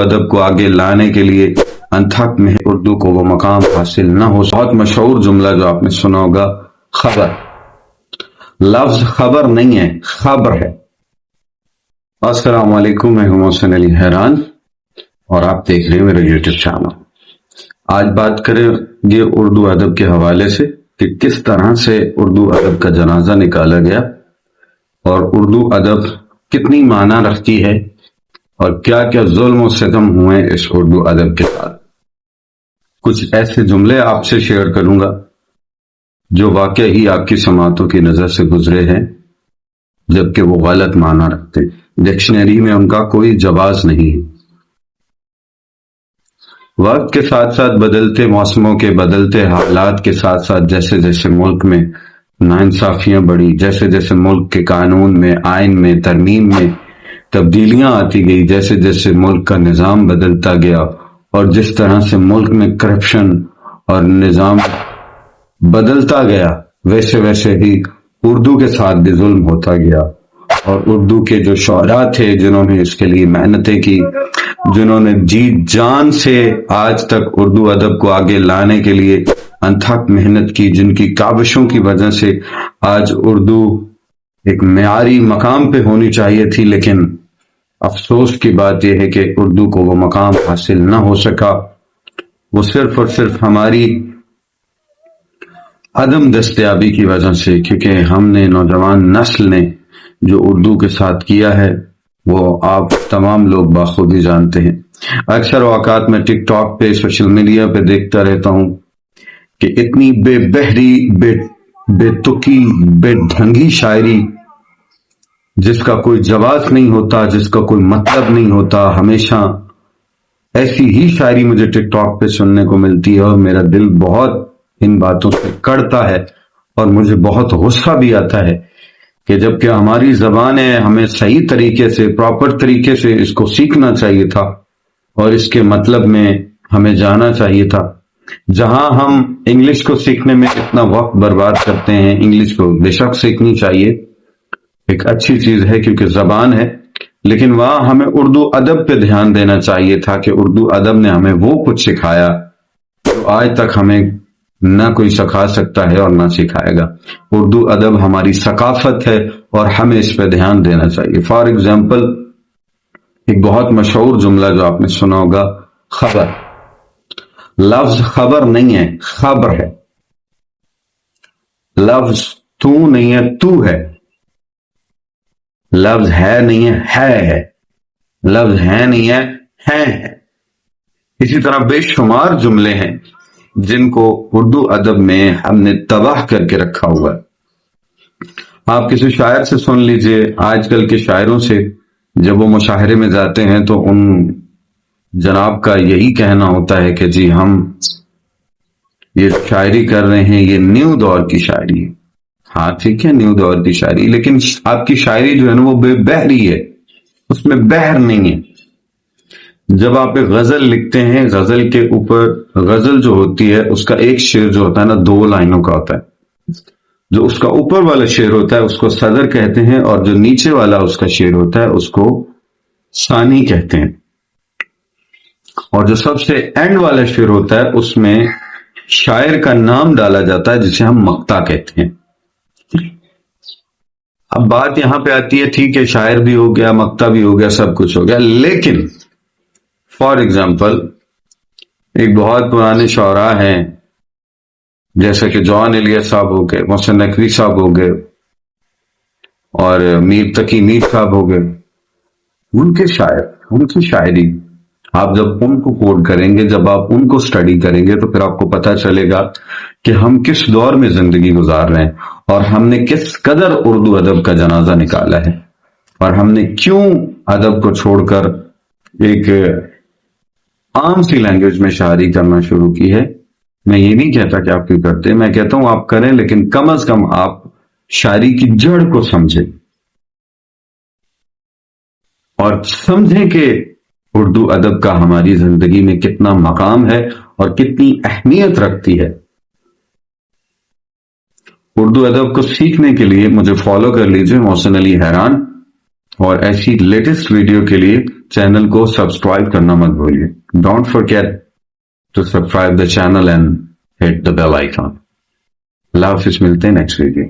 ادب کو آگے لانے کے لیے انتھک میں اردو کو وہ مقام حاصل نہ ہو بہت مشہور جملہ جو آپ نے سنا ہوگا، خبر۔ لفظ خبر نہیں ہے، خبر ہے۔ السلام علیکم، میں ہوں محسن علی حیران اور آپ دیکھ رہے ہیں میرا یوٹیوب چینل آج بات کریں گے اردو ادب کے حوالے سے کہ کس طرح سے اردو ادب کا جنازہ نکالا گیا اور اردو ادب کتنی معنی رکھتی ہے۔ اور کیا کیا ظلم و ستم ہوئے اس اردو ادب کے ساتھ۔ کچھ ایسے جملے آپ سے شیئر کروں گا جو واقع ہی آپ کی سماعتوں کی نظر سے گزرے ہیں، جبکہ وہ غلط معنی رکھتے ڈکشنری میں ان کا کوئی جواز نہیں وقت کے ساتھ ساتھ بدلتے موسموں کے بدلتے حالات کے ساتھ ساتھ جیسے جیسے ملک میں ناانصافیاں بڑھی جیسے جیسے ملک کے قانون میں، آئین میں، ترمیم میں تبدیلیاں آتی گئی، جیسے جیسے ملک کا نظام بدلتا گیا اور جس طرح سے ملک میں کرپشن اور نظام بدلتا گیا، ویسے ویسے ہی اردو کے ساتھ بھی ظلم ہوتا گیا۔ اور اردو کے جو شعراء تھے، جنہوں نے اس کے لیے محنتیں کی، جنہوں نے جیت جان سے آج تک اردو ادب کو آگے لانے کے لیے انتھک محنت کی، جن کی کابشوں کی وجہ سے آج اردو ایک معیاری مقام پہ ہونی چاہیے تھی، لیکن افسوس کی بات یہ ہے کہ اردو کو وہ مقام حاصل نہ ہو سکا۔ وہ صرف اور صرف ہماری عدم دستیابی کی وجہ سے، کیونکہ ہم نے نوجوان نسل نے جو اردو کے ساتھ کیا ہے، وہ آپ تمام لوگ باخودی جانتے ہیں۔ اکثر اوقات میں ٹک ٹاک پہ، سوشل میڈیا پہ دیکھتا رہتا ہوں کہ اتنی بے بحری بے بے تکی، بے ڈھنگی شاعری جس کا کوئی جواز نہیں ہوتا، جس کا کوئی مطلب نہیں ہوتا، ہمیشہ ایسی ہی شاعری مجھے ٹک ٹاک پہ سننے کو ملتی ہے اور میرا دل بہت ان باتوں سے کڑتا ہے اور مجھے بہت غصہ بھی آتا ہے کہ جبکہ ہماری زبان ہے، ہمیں صحیح طریقے سے پراپر طریقے سے اس کو سیکھنا چاہیے تھا اور اس کے مطلب میں ہمیں جانا چاہیے تھا۔ جہاں ہم انگلش کو سیکھنے میں اتنا وقت برباد کرتے ہیں، انگلش کو بے شک سیکھنی چاہیے۔ ایک اچھی چیز ہے کیونکہ زبان ہے، لیکن وہاں ہمیں اردو ادب پہ دھیان دینا چاہیے تھا کہ اردو ادب نے ہمیں وہ کچھ سکھایا جو آج تک ہمیں نہ کوئی سکھا سکتا ہے اور نہ سکھائے گا۔ اردو ادب ہماری ثقافت ہے اور ہمیں اس پہ دھیان دینا چاہیے۔ فار ایگزامپل ایک بہت مشہور جملہ جو آپ نے سنا ہوگا، خبر۔ لفظ خبر نہیں ہے، خبر ہے۔ لفظ تو نہیں ہے، تو ہے۔ لفظ ہے نہیں ہے ہے۔ لفظ ہے نہیں ہے ہے اسی طرح بے شمار جملے ہیں جن کو اردو ادب میں ہم نے تباہ کر کے رکھا ہوا ہے۔ آپ کسی شاعر سے سن لیجیے، آج کل کے شاعروں سے جب وہ مشاہرے میں جاتے ہیں تو ان جناب کا یہی کہنا ہوتا ہے کہ جی ہم یہ شاعری کر رہے ہیں، یہ نیو دور کی شاعری ہے۔ ہاں ٹھیک ہے، نیو دور کی شاعری۔ لیکن آپ کی شاعری جو ہے نا، وہ بے بحری ہے۔ اس میں بحر نہیں ہے۔ جب آپ ایک غزل لکھتے ہیں، غزل کے اوپر غزل جو ہوتی ہے، اس کا ایک شعر جو ہوتا ہے نا، دو لائنوں کا ہوتا ہے۔ جو اس کا اوپر والا شعر ہوتا ہے، اس کو صدر کہتے ہیں، اور جو نیچے والا اس کا شعر ہوتا ہے، اس کو ثانی کہتے ہیں۔ اور جو سب سے اینڈ والا شعر ہوتا ہے، اس میں شاعر کا نام ڈالا جاتا ہے، جسے ہم مکتا کہتے ہیں۔ اب بات یہاں پہ آتی ہے، ٹھیک ہے، شاعر بھی ہو گیا مکتا بھی ہو گیا، سب کچھ ہو گیا، لیکن فار ایگزامپل، ایک بہت پرانے شعراء ہیں جیسے کہ جان الیہ صاحب ہو گئے، محسن نقوی صاحب ہو گئے، اور میر تقی میر صاحب ہو گئے، ان کے شاعر، ان کی شاعری، آپ جب ان کو کوڈ کریں گے، جب آپ ان کو سٹڈی کریں گے، تو پھر آپ کو پتا چلے گا کہ ہم کس دور میں زندگی گزار رہے ہیں اور ہم نے کس قدر اردو ادب کا جنازہ نکالا ہے اور ہم نے کیوں ادب کو چھوڑ کر ایک عام سی لینگویج میں شاعری کرنا شروع کی ہے؟ میں یہ نہیں کہتا کہ آپ کیوں کرتے، میں کہتا ہوں آپ کریں، لیکن کم از کم آپ شاعری کی جڑ کو سمجھیں۔ اور سمجھیں کہ اردو ادب کا ہماری زندگی میں کتنا مقام ہے اور کتنی اہمیت رکھتی ہے۔ اردو ادب کو سیکھنے کے لیے مجھے فالو کر لیجیے محسن علی حیران اور ایسی لیٹسٹ ویڈیو کے لیے چینل کو سبسکرائب کرنا مت بھولیے۔ Don't forget to subscribe the channel and hit the bell icon اللہ حافظ، ملتے ہیں نیکسٹ ویڈیو